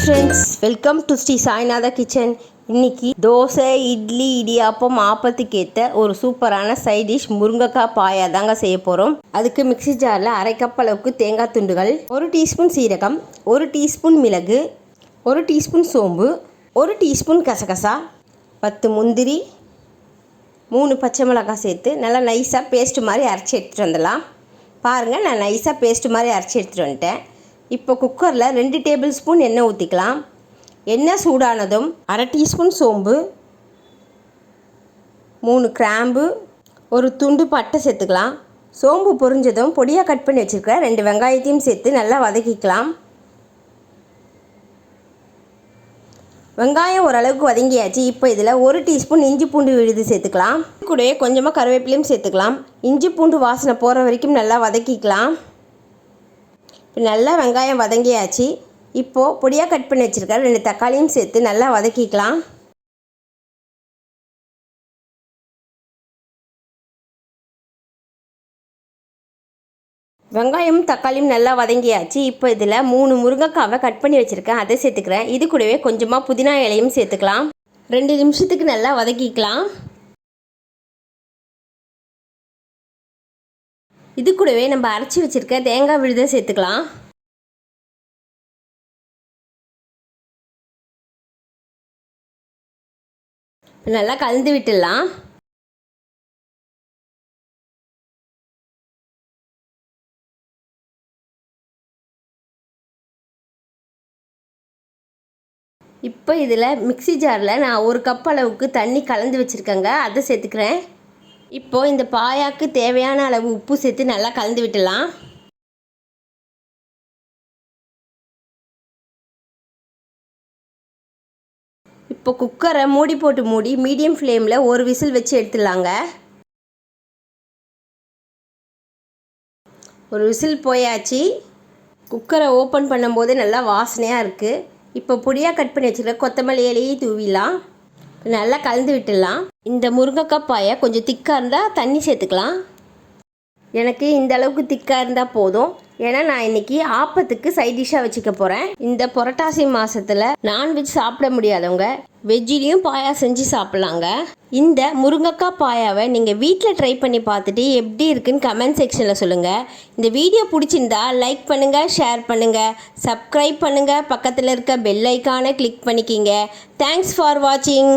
Friends welcome to Sri Sainatha kitchen இன்னைக்கு தோசை இட்லி இடியாப்பம் ஆப்பத்துக்கு ஏற்ற ஒரு சூப்பரான சைட் டிஷ் முருங்கைக்காய் பாயா தாங்க செய்ய போகிறோம் அதுக்கு மிக்ஸி ஜாரில் அரை கப் அளவுக்கு தேங்காய் துண்டுகள் ஒரு டீஸ்பூன் சீரகம் ஒரு டீஸ்பூன் மிளகு ஒரு டீஸ்பூன் சோம்பு ஒரு டீஸ்பூன் கசகசா பத்து முந்திரி மூணு பச்சை மிளகாய் சேர்த்து நல்லா நைஸாக பேஸ்ட் மாதிரி அரைச்சி எடுத்துகிட்டு வந்துடலாம். பாருங்கள் நான் நைஸாக பேஸ்ட் மாதிரி அரைச்சி எடுத்துகிட்டு வந்துட்டேன். இப்போ குக்கரில் ரெண்டு டேபிள் ஸ்பூன் எண்ணெய் ஊற்றிக்கலாம். எண்ணெய் சூடானதும் அரை டீஸ்பூன் சோம்பு மூணு கிராம்பு ஒரு துண்டு பட்டை சேர்த்துக்கலாம். சோம்பு பொரிஞ்சதும் பொடியாக கட் பண்ணி வச்சுருக்க ரெண்டு வெங்காயத்தையும் சேர்த்து நல்லா வதக்கிக்கலாம். வெங்காயம் ஓரளவுக்கு வதங்கியாச்சு. இப்போ இதில் ஒரு டீஸ்பூன் இஞ்சி பூண்டு விழுது சேர்த்துக்கலாம். கூடவே கொஞ்சமாக கருவேப்பிலையும் சேர்த்துக்கலாம். இஞ்சி பூண்டு வாசனை போகிற வரைக்கும் நல்லா வதக்கிக்கலாம். இப்போ நல்லா வெங்காயம் வதங்கியாச்சு. இப்போது பொடியாக கட் பண்ணி வச்சுருக்க ரெண்டு தக்காளியும் சேர்த்து நல்லா வதக்கிக்கலாம். வெங்காயம் தக்காளியும் நல்லா வதங்கியாச்சு. இப்போ இதில் மூணு முருங்கைக்காவை கட் பண்ணி வச்சுருக்கேன். அதை சேர்த்துக்கிறேன். இது கூடவே கொஞ்சமாக புதினா இலையும் சேர்த்துக்கலாம். ரெண்டு நிமிஷத்துக்கு நல்லா வதக்கிக்கலாம். இது கூடவே நம்ம அரைச்சி வச்சுருக்க தேங்காய் விழுதை சேர்த்துக்கலாம். நல்லா கலந்து விட்டுடலாம். இப்போ இதில் மிக்ஸி ஜாரில் நான் ஒரு கப் அளவுக்கு தண்ணி கலந்து வச்சுருக்கேங்க. அதை சேர்த்துக்கிறேன். இப்போது இந்த பாயாக்கு தேவையான அளவு உப்பு சேர்த்து நல்லா கலந்து விட்டுடலாம் இப்போ குக்கரை மூடி போட்டு மூடி மீடியம் ஃப்ளேமில் ஒரு விசில் வச்சு எடுத்துடலாங்க. ஒரு விசில் போயாச்சு. குக்கரை ஓப்பன் பண்ணும்போது நல்லா வாசனையாக இருக்குது இப்போ பொடியாக கட் பண்ணி வச்சுருக்க கொத்தமல்லி இலையை தூவிலாம் நல்லா கலந்து விட்டுடலாம். இந்த முருங்கைக்காய் பாயை கொஞ்சம் திக்காக இருந்தால் தண்ணி சேர்த்துக்கலாம். எனக்கு இந்த அளவுக்கு திக்காக இருந்தால் போதும். ஏன்னா நான் இன்னைக்கு ஆப்பத்துக்கு சைட் டிஷ்ஷாக வச்சுக்க போகிறேன் இந்த புரட்டாசி மாதத்தில் நான்வெஜ் சாப்பிட முடியாதவங்க வெஜ்ஜிலையும் பாயா செஞ்சு சாப்பிட்லாங்க. இந்த முருங்கக்காய் பாயாவை நீங்கள் வீட்டில் ட்ரை பண்ணி பார்த்துட்டு எப்படி இருக்குன்னு கமெண்ட் செக்ஷனில் சொல்லுங்கள் இந்த வீடியோ பிடிச்சிருந்தா லைக் பண்ணுங்கள் ஷேர் பண்ணுங்கள் சப்ஸ்கிரைப் பண்ணுங்கள் பக்கத்தில் இருக்க பெல் ஐக்கானை கிளிக் பண்ணிக்கிங்க. தேங்க்ஸ் ஃபார் வாட்சிங்